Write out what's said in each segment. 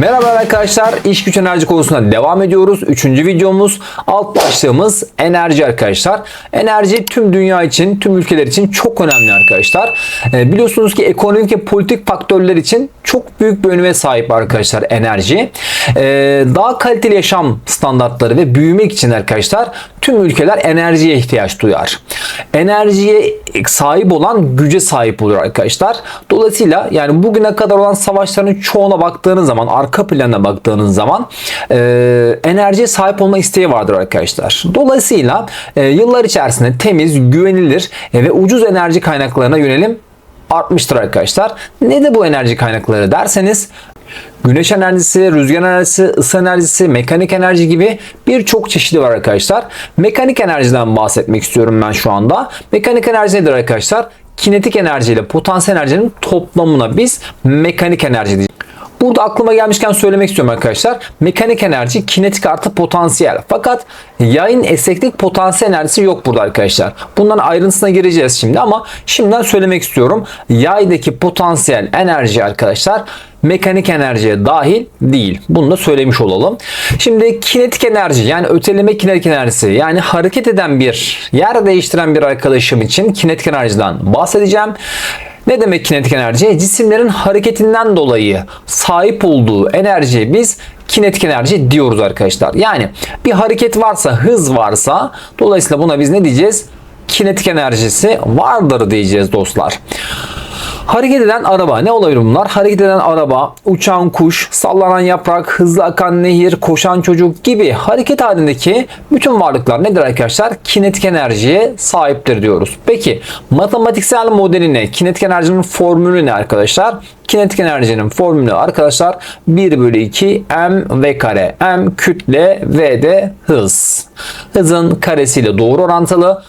Merhaba arkadaşlar. İş güç enerji konusuna devam ediyoruz. Üçüncü videomuz. Alt başlığımız enerji arkadaşlar. Enerji tüm dünya için, tüm ülkeler için çok önemli arkadaşlar. Ee, biliyorsunuz ki ekonomik ve politik faktörler için çok büyük bir öneme sahip arkadaşlar enerji. Ee, daha kaliteli yaşam standartları ve büyümek için arkadaşlar tüm ülkeler enerjiye ihtiyaç duyar. Enerjiye sahip olan güce sahip olur arkadaşlar. Dolayısıyla yani bugüne kadar olan savaşların çoğuna baktığınız zaman, arka plana baktığınız zaman e, enerjiye sahip olma isteği vardır arkadaşlar. Dolayısıyla e, yıllar içerisinde temiz, güvenilir e, ve ucuz enerji kaynaklarına yönelim artmıştır arkadaşlar. Ne de bu enerji kaynakları derseniz Güneş enerjisi, rüzgar enerjisi, ısı enerjisi, mekanik enerji gibi birçok çeşidi var arkadaşlar. Mekanik enerjiden bahsetmek istiyorum ben şu anda. Mekanik enerji nedir arkadaşlar? Kinetik enerji ile potansiyel enerjinin toplamına biz mekanik enerji diyeceğiz. Burada aklıma gelmişken söylemek istiyorum arkadaşlar. Mekanik enerji kinetik artı potansiyel. Fakat yayın esneklik potansiyel enerjisi yok burada arkadaşlar. Bunların ayrıntısına gireceğiz şimdi ama şimdiden söylemek istiyorum. Yaydaki potansiyel enerji arkadaşlar mekanik enerjiye dahil değil. Bunu da söylemiş olalım. Şimdi kinetik enerji yani öteleme kinetik enerjisi yani hareket eden bir yer değiştiren bir arkadaşım için kinetik enerjiden bahsedeceğim. Ne demek kinetik enerji? Cisimlerin hareketinden dolayı sahip olduğu enerjiye biz kinetik enerji diyoruz arkadaşlar. Yani bir hareket varsa, hız varsa dolayısıyla buna biz ne diyeceğiz? Kinetik enerjisi vardır diyeceğiz dostlar. Hareket eden araba ne olabilir bunlar? Hareket eden araba, uçan kuş, sallanan yaprak, hızlı akan nehir, koşan çocuk gibi hareket halindeki bütün varlıklar nedir arkadaşlar? Kinetik enerjiye sahiptir diyoruz. Peki matematiksel modeli ne? Kinetik enerjinin formülü ne arkadaşlar? Kinetik enerjinin formülü arkadaşlar 1 bölü 2 m v kare. m kütle v de hız. Hızın karesiyle doğru orantılı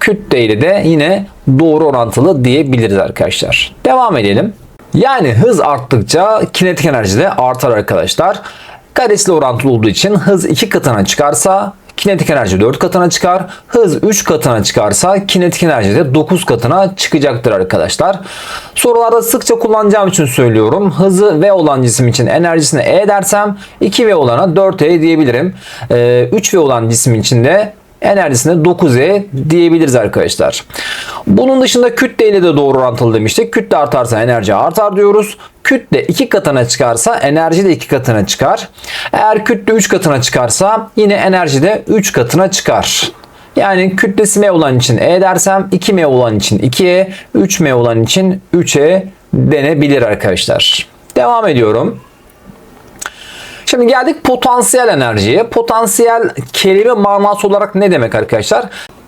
kütleyle de yine doğru orantılı diyebiliriz arkadaşlar. Devam edelim. Yani hız arttıkça kinetik enerji de artar arkadaşlar. Karesiyle orantılı olduğu için hız 2 katına çıkarsa kinetik enerji 4 katına çıkar. Hız 3 katına çıkarsa kinetik enerji de 9 katına çıkacaktır arkadaşlar. Sorularda sıkça kullanacağım için söylüyorum. Hızı V olan cisim için enerjisine E dersem 2V olana 4E diyebilirim. 3V olan cisim için de enerjisine 9E diyebiliriz arkadaşlar. Bunun dışında kütle ile de doğru orantılı demiştik. Kütle artarsa enerji artar diyoruz. Kütle 2 katına çıkarsa enerji de 2 katına çıkar. Eğer kütle 3 katına çıkarsa yine enerji de 3 katına çıkar. Yani kütlesi M olan için E dersem 2M olan için 2E, 3M olan için 3E denebilir arkadaşlar. Devam ediyorum. Şimdi geldik potansiyel enerjiye. Potansiyel kelime manası olarak ne demek arkadaşlar?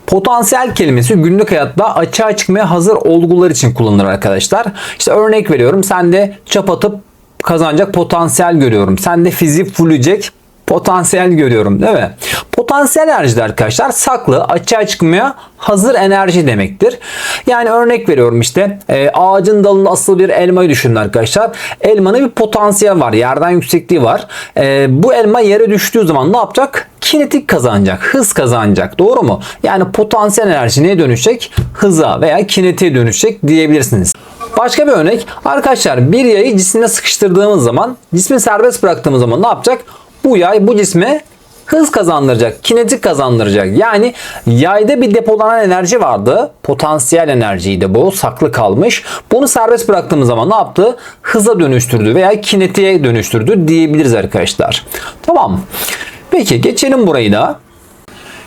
Potansiyel kelimesi günlük hayatta açığa çıkmaya hazır olgular için kullanılır arkadaşlar. İşte örnek veriyorum. Sen de çap atıp kazanacak potansiyel görüyorum. Sen de fizik fullecek potansiyel görüyorum değil mi? Potansiyel enerji arkadaşlar saklı açığa çıkmaya hazır enerji demektir. Yani örnek veriyorum işte e, ağacın dalında asılı bir elmayı düşünün arkadaşlar. Elmanın bir potansiyel var. Yerden yüksekliği var. E, bu elma yere düştüğü zaman ne yapacak? Kinetik kazanacak. Hız kazanacak. Doğru mu? Yani potansiyel enerji neye dönüşecek? Hıza veya kinetiğe dönüşecek diyebilirsiniz. Başka bir örnek. Arkadaşlar bir yayı cismine sıkıştırdığımız zaman cismi serbest bıraktığımız zaman ne yapacak? Bu yay bu cisme hız kazandıracak, kinetik kazandıracak. Yani yayda bir depolanan enerji vardı. Potansiyel enerjiydi bu. Saklı kalmış. Bunu serbest bıraktığımız zaman ne yaptı? Hıza dönüştürdü veya kinetiğe dönüştürdü diyebiliriz arkadaşlar. Tamam. Peki geçelim burayı da.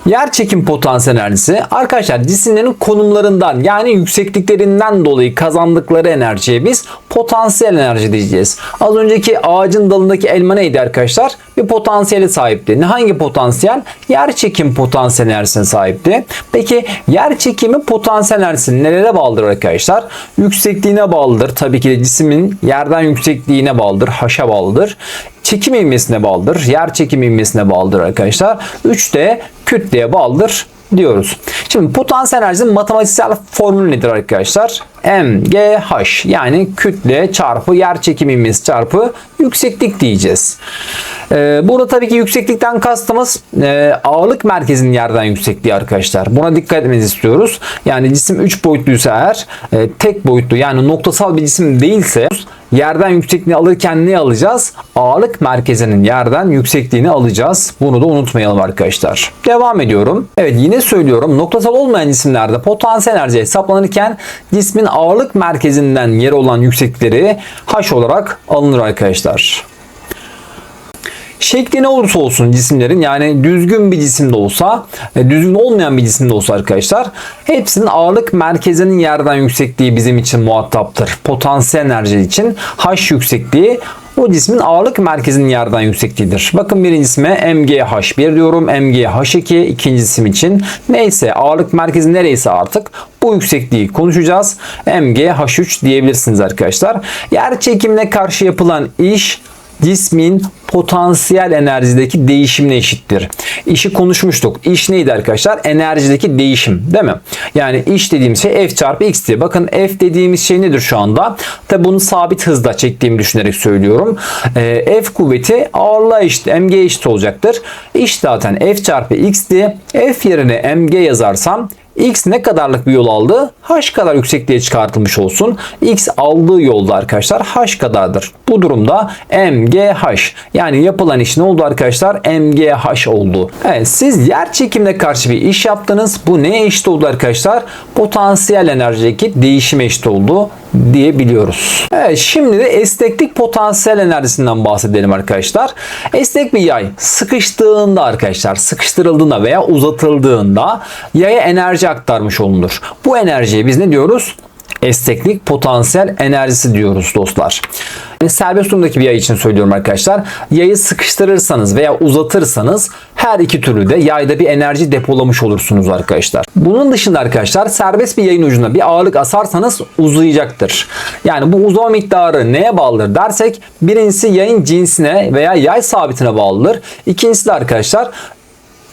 Yer çekim potansiyel enerjisi arkadaşlar cisimlerin konumlarından yani yüksekliklerinden dolayı kazandıkları enerjiye biz potansiyel enerji diyeceğiz. Az önceki ağacın dalındaki elma neydi arkadaşlar? Bir potansiyeli sahipti. Ne hangi potansiyel? Yer çekim potansiyel enerjisine sahipti. Peki yer çekimi potansiyel enerjisi nelere bağlıdır arkadaşlar? Yüksekliğine bağlıdır. Tabii ki de cismin yerden yüksekliğine bağlıdır. Haşa bağlıdır çekim ivmesine bağlıdır. Yer çekim ivmesine bağlıdır arkadaşlar. 3 de kütleye bağlıdır diyoruz. Şimdi potansiyel enerjinin matematiksel formülü nedir arkadaşlar? MGH yani kütle çarpı yer çekimimiz çarpı yükseklik diyeceğiz. Ee, burada tabii ki yükseklikten kastımız e, ağırlık merkezinin yerden yüksekliği arkadaşlar. Buna dikkat etmenizi istiyoruz. Yani cisim 3 boyutluysa eğer e, tek boyutlu yani noktasal bir cisim değilse yerden yüksekliğini alırken ne alacağız? Ağırlık merkezinin yerden yüksekliğini alacağız. Bunu da unutmayalım arkadaşlar. Devam ediyorum. Evet yine söylüyorum. Noktasal olmayan cisimlerde potansiyel enerji hesaplanırken cismin ağırlık merkezinden yeri olan yükseklikleri H olarak alınır arkadaşlar. Şekli ne olursa olsun cisimlerin yani düzgün bir cisimde olsa, e, düzgün olmayan bir cisimde olsa arkadaşlar hepsinin ağırlık merkezinin yerden yüksekliği bizim için muhataptır. Potansiyel enerji için H yüksekliği o cismin ağırlık merkezinin yerden yüksekliğidir. Bakın birincisime MGH1 diyorum. MGH2 ikinci cisim için. Neyse ağırlık merkezi nereyse artık bu yüksekliği konuşacağız. MGH3 diyebilirsiniz arkadaşlar. Yer çekimine karşı yapılan iş cismin potansiyel enerjideki değişimine eşittir. İşi konuşmuştuk. İş neydi arkadaşlar? Enerjideki değişim değil mi? Yani iş dediğimiz şey F çarpı X diye. Bakın F dediğimiz şey nedir şu anda? Tabi bunu sabit hızda çektiğimi düşünerek söylüyorum. E, F kuvveti ağırlığa eşit, mg eşit olacaktır. İş zaten F çarpı X'ti. F yerine mg yazarsam X ne kadarlık bir yol aldı? H kadar yüksekliğe çıkartılmış olsun. X aldığı yolda arkadaşlar H kadardır. Bu durumda MGH yani yapılan iş ne oldu arkadaşlar? MGH oldu. Evet siz yer çekimine karşı bir iş yaptınız. Bu neye eşit oldu arkadaşlar? Potansiyel enerjideki değişime eşit oldu diyebiliyoruz. Evet şimdi de esneklik potansiyel enerjisinden bahsedelim arkadaşlar. Esnek bir yay sıkıştığında arkadaşlar sıkıştırıldığında veya uzatıldığında yaya enerji aktarmış olunur. Bu enerjiye biz ne diyoruz? Esneklik potansiyel enerjisi diyoruz dostlar. Yani serbest durumdaki bir yay için söylüyorum arkadaşlar. Yayı sıkıştırırsanız veya uzatırsanız her iki türlü de yayda bir enerji depolamış olursunuz arkadaşlar. Bunun dışında arkadaşlar serbest bir yayın ucuna bir ağırlık asarsanız uzayacaktır. Yani bu uzama miktarı neye bağlıdır dersek birincisi yayın cinsine veya yay sabitine bağlıdır. İkincisi de arkadaşlar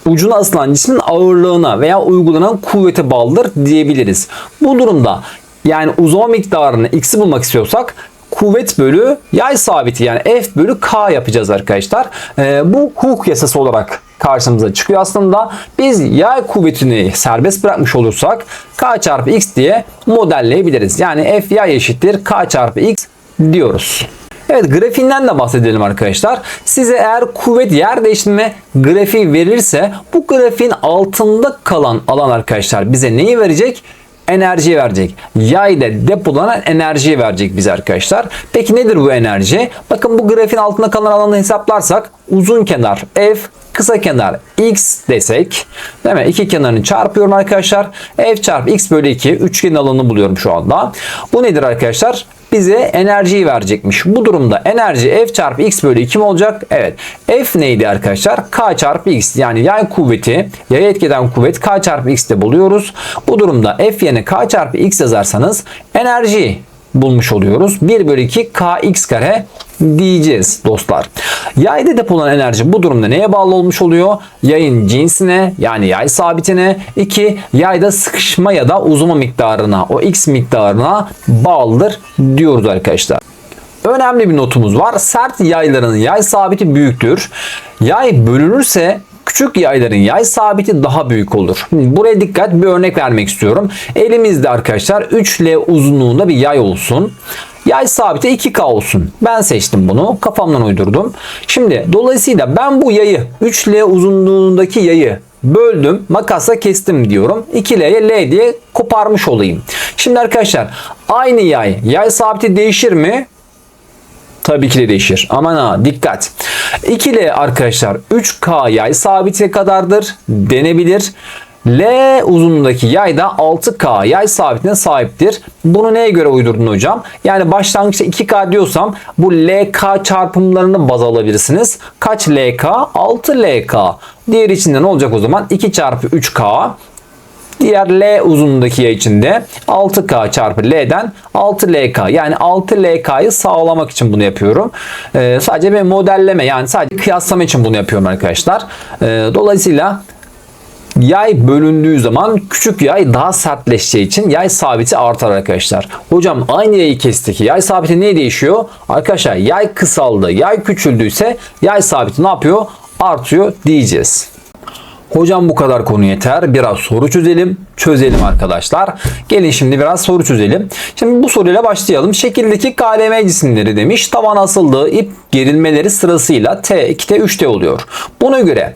ucuna asılan cismin ağırlığına veya uygulanan kuvvete bağlıdır diyebiliriz. Bu durumda yani uzama miktarını x'i bulmak istiyorsak kuvvet bölü yay sabiti yani F bölü K yapacağız arkadaşlar. Ee, bu Hooke yasası olarak karşımıza çıkıyor aslında. Biz yay kuvvetini serbest bırakmış olursak K çarpı X diye modelleyebiliriz. Yani F yay eşittir K çarpı X diyoruz. Evet grafiğinden de bahsedelim arkadaşlar. Size eğer kuvvet yer değiştirme grafiği verirse bu grafiğin altında kalan alan arkadaşlar bize neyi verecek? Enerji verecek. Yayda depolanan enerjiyi verecek bize arkadaşlar. Peki nedir bu enerji? Bakın bu grafiğin altında kalan alanı hesaplarsak uzun kenar F kısa kenar x desek değil mi? İki kenarını çarpıyorum arkadaşlar. F çarpı x bölü 2 üçgen alanını buluyorum şu anda. Bu nedir arkadaşlar? Bize enerjiyi verecekmiş. Bu durumda enerji F çarpı X bölü 2 mi olacak? Evet. F neydi arkadaşlar? K çarpı X. Yani yay kuvveti, yaya etkeden kuvvet K çarpı X'te buluyoruz. Bu durumda F yerine K çarpı X yazarsanız enerji bulmuş oluyoruz. 1 bölü 2 kx kare diyeceğiz dostlar. Yayda depolanan enerji bu durumda neye bağlı olmuş oluyor? Yayın cinsine yani yay sabitine. 2 yayda sıkışma ya da uzama miktarına o x miktarına bağlıdır diyoruz arkadaşlar. Önemli bir notumuz var. Sert yayların yay sabiti büyüktür. Yay bölünürse Küçük yayların yay sabiti daha büyük olur. Buraya dikkat bir örnek vermek istiyorum. Elimizde arkadaşlar 3L uzunluğunda bir yay olsun. Yay sabiti 2K olsun. Ben seçtim bunu. Kafamdan uydurdum. Şimdi dolayısıyla ben bu yayı 3L uzunluğundaki yayı böldüm. Makasla kestim diyorum. 2L'ye L diye koparmış olayım. Şimdi arkadaşlar aynı yay. Yay sabiti değişir mi? Tabii ki de değişir. Aman ha dikkat. 2L arkadaşlar 3K yay sabite kadardır denebilir. L uzunluğundaki yay da 6K yay sabitine sahiptir. Bunu neye göre uydurdun hocam? Yani başlangıçta 2K diyorsam bu LK çarpımlarını baz alabilirsiniz. Kaç LK? 6LK. Diğer içinde ne olacak o zaman? 2 çarpı 3K Diğer L uzunluğundaki yay içinde 6K çarpı L'den 6LK yani 6LK'yı sağlamak için bunu yapıyorum. Ee, sadece bir modelleme yani sadece kıyaslama için bunu yapıyorum arkadaşlar. Ee, dolayısıyla Yay bölündüğü zaman küçük yay daha sertleşeceği için yay sabiti artar arkadaşlar. Hocam aynı yayı kestik. Yay sabiti ne değişiyor? Arkadaşlar yay kısaldı, yay küçüldüyse yay sabiti ne yapıyor? Artıyor diyeceğiz. Hocam bu kadar konu yeter. Biraz soru çözelim. Çözelim arkadaşlar. Gelin şimdi biraz soru çözelim. Şimdi bu soruyla başlayalım. Şekildeki KLM cisimleri demiş. Tavan asıldığı ip gerilmeleri sırasıyla T, 2T, 3T oluyor. Buna göre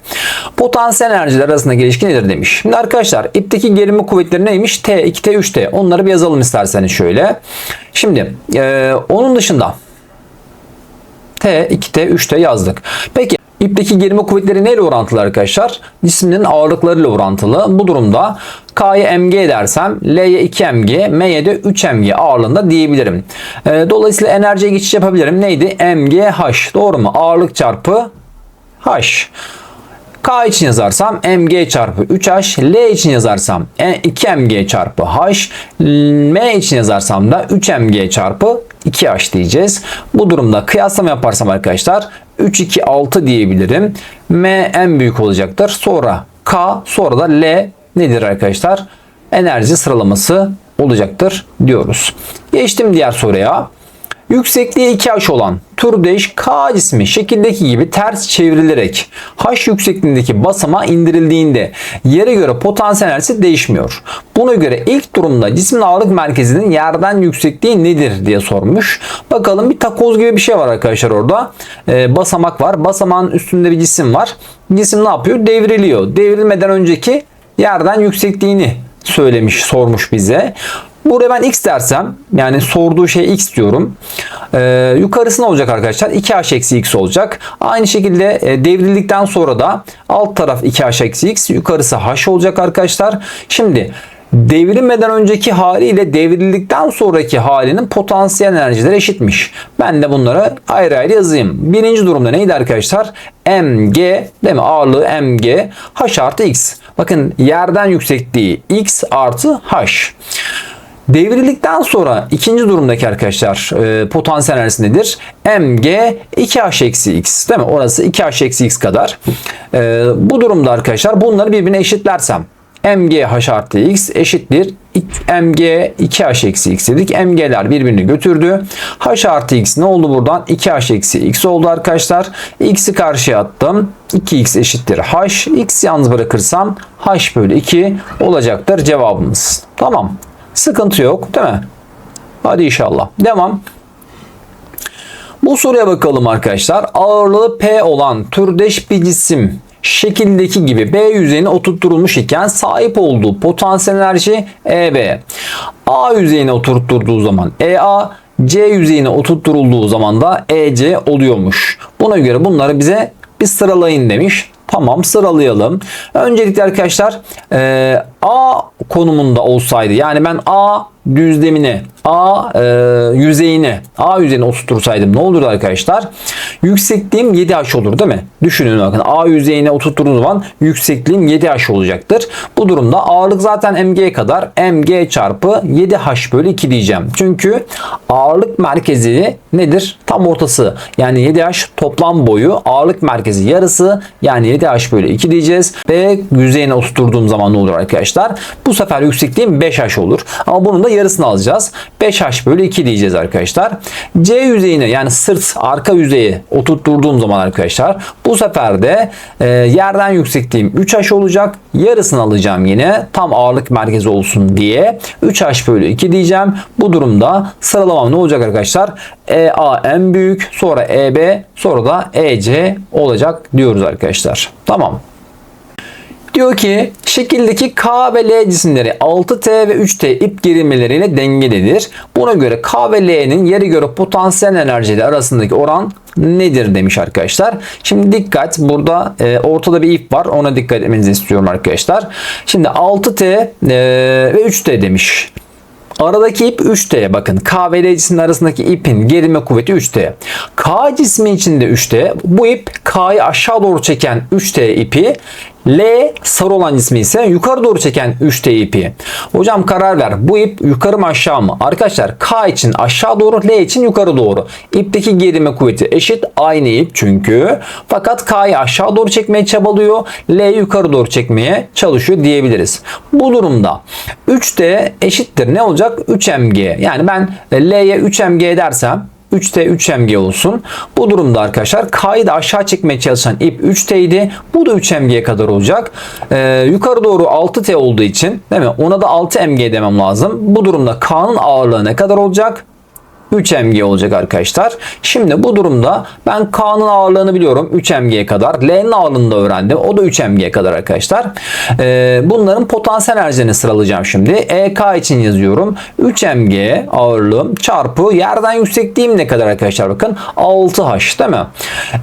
potansiyel enerjiler arasındaki ilişki nedir demiş. Şimdi arkadaşlar ipteki gerilme kuvvetleri neymiş? T, 2T, 3T. Onları bir yazalım isterseniz şöyle. Şimdi e, onun dışında T, 2T, 3T yazdık. Peki İpteki gerilme kuvvetleri neyle orantılı arkadaşlar? Cisminin ağırlıklarıyla orantılı. Bu durumda K'ya mg dersem L'ye 2 mg, M'ye de 3 mg ağırlığında diyebilirim. E, dolayısıyla enerjiye geçiş yapabilirim. Neydi? mg h. Doğru mu? Ağırlık çarpı h. K için yazarsam mg çarpı 3h, L için yazarsam 2 mg çarpı h, M için yazarsam da 3 mg çarpı 2h diyeceğiz. Bu durumda kıyaslama yaparsam arkadaşlar 3 2 6 diyebilirim. M en büyük olacaktır. Sonra K sonra da L nedir arkadaşlar? Enerji sıralaması olacaktır diyoruz. Geçtim diğer soruya. Yüksekliği 2h olan türdeş K cismi şekildeki gibi ters çevrilerek H yüksekliğindeki basamağa indirildiğinde yere göre potansiyel enerjisi değişmiyor. Buna göre ilk durumda cismin ağırlık merkezinin yerden yüksekliği nedir diye sormuş. Bakalım bir takoz gibi bir şey var arkadaşlar orada. Ee, basamak var. Basamağın üstünde bir cisim var. Cisim ne yapıyor? Devriliyor. Devrilmeden önceki yerden yüksekliğini söylemiş, sormuş bize. Buraya ben x dersem yani sorduğu şey x diyorum. Ee, yukarısı ne olacak arkadaşlar? 2h eksi x olacak. Aynı şekilde e, devrildikten sonra da alt taraf 2h eksi x yukarısı h olacak arkadaşlar. Şimdi devrilmeden önceki haliyle devrildikten sonraki halinin potansiyel enerjileri eşitmiş. Ben de bunları ayrı ayrı yazayım. Birinci durumda neydi arkadaşlar? mg değil mi? Ağırlığı mg h artı x. Bakın yerden yüksekliği x artı h. Devrildikten sonra ikinci durumdaki arkadaşlar e, potansiyel enerjisi nedir? mg 2h eksi x değil mi? Orası 2h eksi x kadar. E, bu durumda arkadaşlar bunları birbirine eşitlersem mg h artı x eşittir mg 2h eksi x dedik. mg'ler birbirini götürdü. h artı x ne oldu buradan? 2h eksi x oldu arkadaşlar. x'i karşıya attım. 2x eşittir h. x yalnız bırakırsam h bölü 2 olacaktır cevabımız. Tamam. Sıkıntı yok değil mi? Hadi inşallah. Devam. Bu soruya bakalım arkadaşlar. Ağırlığı P olan türdeş bir cisim şekildeki gibi B yüzeyine oturtturulmuş iken sahip olduğu potansiyel enerji EB. A yüzeyine oturtturduğu zaman EA, C yüzeyine oturtturulduğu zaman da EC oluyormuş. Buna göre bunları bize bir sıralayın demiş. Tamam sıralayalım. Öncelikle arkadaşlar e, A konumunda olsaydı yani ben A düzlemine A e, yüzeyine A yüzeyine oturtursaydım ne olurdu arkadaşlar? Yüksekliğim 7H olur değil mi? Düşünün bakın A yüzeyine oturttuğum zaman yüksekliğim 7H olacaktır. Bu durumda ağırlık zaten mg kadar mg çarpı 7H bölü 2 diyeceğim. Çünkü ağırlık merkezi nedir? Tam ortası. Yani 7H toplam boyu ağırlık merkezi yarısı yani 7H bölü 2 diyeceğiz. B yüzeyine oturttuğum zaman ne olur arkadaşlar? Bu sefer yüksekliğim 5H olur. Ama bunun da yarısını alacağız. 5H bölü 2 diyeceğiz arkadaşlar. C yüzeyine yani sırt arka yüzeyi oturtturduğum zaman arkadaşlar bu sefer de e, yerden yüksekliğim 3H olacak. Yarısını alacağım yine tam ağırlık merkezi olsun diye 3H bölü 2 diyeceğim. Bu durumda sıralamam ne olacak arkadaşlar? EA en büyük sonra EB sonra da EC olacak diyoruz arkadaşlar. Tamam. Diyor ki şekildeki K ve L cisimleri 6T ve 3T ip gerilmeleriyle dengededir. Buna göre K ve L'nin yere göre potansiyel enerjileri arasındaki oran nedir demiş arkadaşlar. Şimdi dikkat burada e, ortada bir ip var ona dikkat etmenizi istiyorum arkadaşlar. Şimdi 6T e, ve 3T demiş. Aradaki ip 3T bakın. K ve L cismin arasındaki ipin gerilme kuvveti 3T. K cismi içinde 3T. Bu ip K'yı aşağı doğru çeken 3T ipi L sarı olan cismi ise yukarı doğru çeken 3T ipi. Hocam karar ver. Bu ip yukarı mı aşağı mı? Arkadaşlar K için aşağı doğru, L için yukarı doğru. İpteki gerilme kuvveti eşit. Aynı ip çünkü. Fakat K'yı aşağı doğru çekmeye çabalıyor. L'yi yukarı doğru çekmeye çalışıyor diyebiliriz. Bu durumda 3D eşittir. Ne olacak? 3mg. Yani ben L'ye 3mg dersem 3T 3mg olsun. Bu durumda arkadaşlar K'yı da aşağı çekmeye çalışan ip 3T idi. Bu da 3mg'ye kadar olacak. Ee, yukarı doğru 6T olduğu için değil mi? Ona da 6mg demem lazım. Bu durumda K'nın ağırlığı ne kadar olacak? 3 mg olacak arkadaşlar. Şimdi bu durumda ben K'nın ağırlığını biliyorum 3 mg'ye kadar. L'nin ağırlığını da öğrendim. O da 3 mg'ye kadar arkadaşlar. Ee, bunların potansiyel enerjilerini sıralayacağım şimdi. EK için yazıyorum. 3 mg ağırlığım çarpı yerden yüksekliğim ne kadar arkadaşlar bakın 6H değil mi?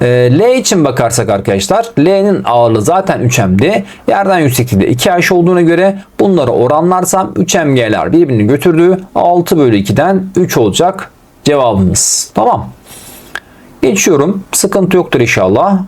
Ee, L için bakarsak arkadaşlar L'nin ağırlığı zaten 3 mg'di. Yerden yüksekliği de 2H olduğuna göre bunları oranlarsam 3 mg'ler birbirini götürdü. 6 bölü 2'den 3 olacak cevabımız. Tamam. Geçiyorum. Sıkıntı yoktur inşallah.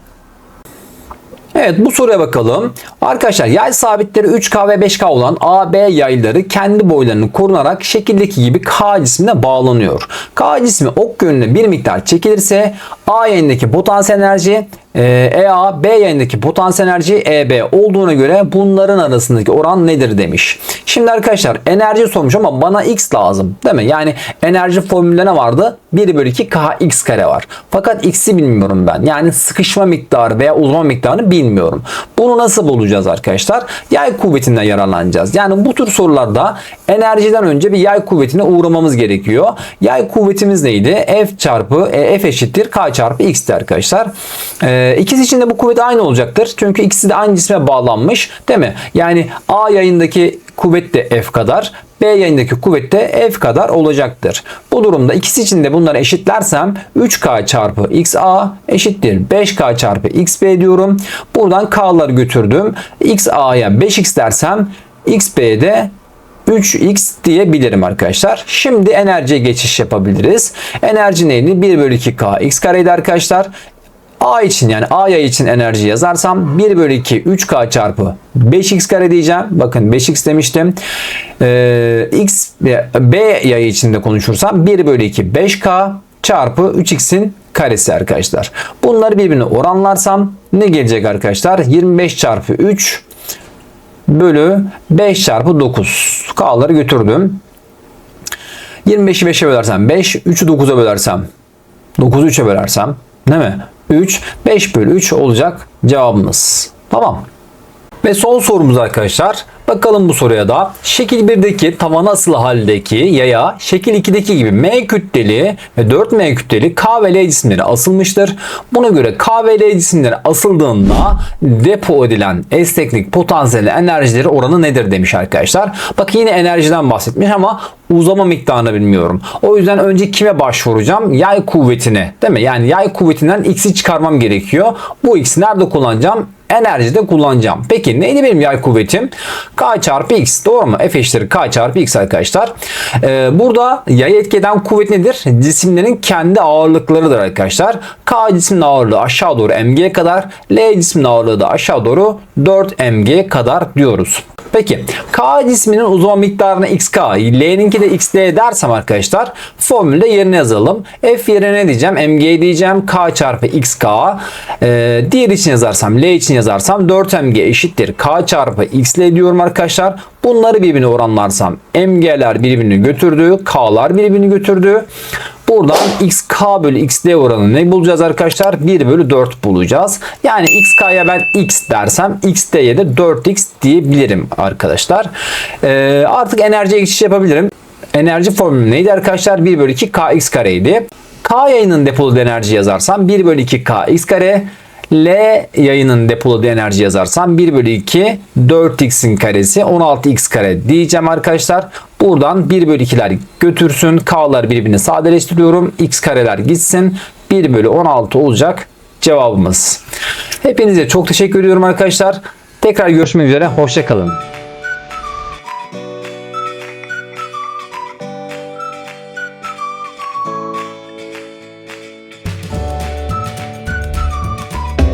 Evet bu soruya bakalım. Arkadaşlar yay sabitleri 3K ve 5K olan AB yayları kendi boylarını korunarak şekildeki gibi K cismine bağlanıyor. K cismi ok yönüne bir miktar çekilirse A yayındaki potansiyel enerji EA, B yayındaki potansiyel enerji EB olduğuna göre bunların arasındaki oran nedir demiş. Şimdi arkadaşlar enerji sormuş ama bana X lazım değil mi? Yani enerji formülde ne vardı? 1 bölü 2 KX kare var. Fakat X'i bilmiyorum ben. Yani sıkışma miktarı veya uzama miktarını bilmiyorum. Bunu nasıl bulacağız arkadaşlar? Yay kuvvetinden yararlanacağız. Yani bu tür sorularda enerjiden önce bir yay kuvvetine uğramamız gerekiyor. Yay kuvvetimiz neydi? F çarpı e, F eşittir K çarpı X'ti arkadaşlar. E, için de bu kuvvet aynı olacaktır. Çünkü ikisi de aynı cisme bağlanmış. Değil mi? Yani A yayındaki kuvvet de F kadar. B yayındaki kuvvet de F kadar olacaktır. Bu durumda ikisi için de bunları eşitlersem 3K çarpı XA eşittir 5K çarpı XB diyorum. Buradan K'ları götürdüm. XA'ya 5X dersem XB'de 3x diyebilirim arkadaşlar. Şimdi enerjiye geçiş yapabiliriz. Enerji neydi? 1 bölü 2k x kareydi arkadaşlar. A için yani A yayı için enerji yazarsam 1 bölü 2 3K çarpı 5X kare diyeceğim. Bakın 5X demiştim. Ee, X B yayı için de konuşursam 1 bölü 2 5K çarpı 3X'in karesi arkadaşlar. Bunları birbirine oranlarsam ne gelecek arkadaşlar? 25 çarpı 3 bölü 5 çarpı 9. K'ları götürdüm. 25'i 5'e bölersem 5, 3'ü 9'a bölersem 9'u 3'e bölersem değil mi? 3, 5 bölü 3 olacak cevabımız. Tamam. Ve son sorumuz arkadaşlar. Bakalım bu soruya da. Şekil 1'deki tavana asılı haldeki yaya şekil 2'deki gibi M kütleli ve 4M kütleli K ve L cisimleri asılmıştır. Buna göre K ve L cisimleri asıldığında depo edilen esneklik potansiyeli enerjileri oranı nedir demiş arkadaşlar. Bak yine enerjiden bahsetmiş ama uzama miktarını bilmiyorum. O yüzden önce kime başvuracağım? Yay kuvvetine değil mi? Yani yay kuvvetinden x'i çıkarmam gerekiyor. Bu x'i nerede kullanacağım? enerjide kullanacağım. Peki neydi benim yay kuvvetim? K çarpı X. Doğru mu? F eşittir K çarpı X arkadaşlar. Ee, burada yay etki eden kuvvet nedir? Cisimlerin kendi ağırlıklarıdır arkadaşlar. K cismin ağırlığı aşağı doğru mg'ye kadar. L cismin ağırlığı da aşağı doğru 4 mg kadar diyoruz. Peki K cisminin uzama miktarını xk, L'ninki de xd dersem arkadaşlar formülde yerine yazalım. F yerine ne diyeceğim? mg diyeceğim. K çarpı xk. Ee, diğer için yazarsam L için yazarsam 4mg eşittir. K çarpı xl diyorum arkadaşlar. Bunları birbirine oranlarsam mg'ler birbirini götürdü. K'lar birbirini götürdü. Buradan xk bölü xd oranı ne bulacağız arkadaşlar? 1 bölü 4 bulacağız. Yani xk'ya ben x dersem xd'ye de 4x diyebilirim arkadaşlar. Ee, artık enerjiye geçiş yapabilirim. Enerji formülü neydi arkadaşlar? 1 bölü 2 kx kareydi. K yayının depoladığı enerji yazarsam 1 bölü 2 kx kare L yayının depoladığı enerji yazarsam 1 bölü 2 4x'in karesi 16x kare diyeceğim arkadaşlar. Buradan 1 bölü 2'ler götürsün. K'lar birbirini sadeleştiriyorum. X kareler gitsin. 1 bölü 16 olacak cevabımız. Hepinize çok teşekkür ediyorum arkadaşlar. Tekrar görüşmek üzere. Hoşçakalın.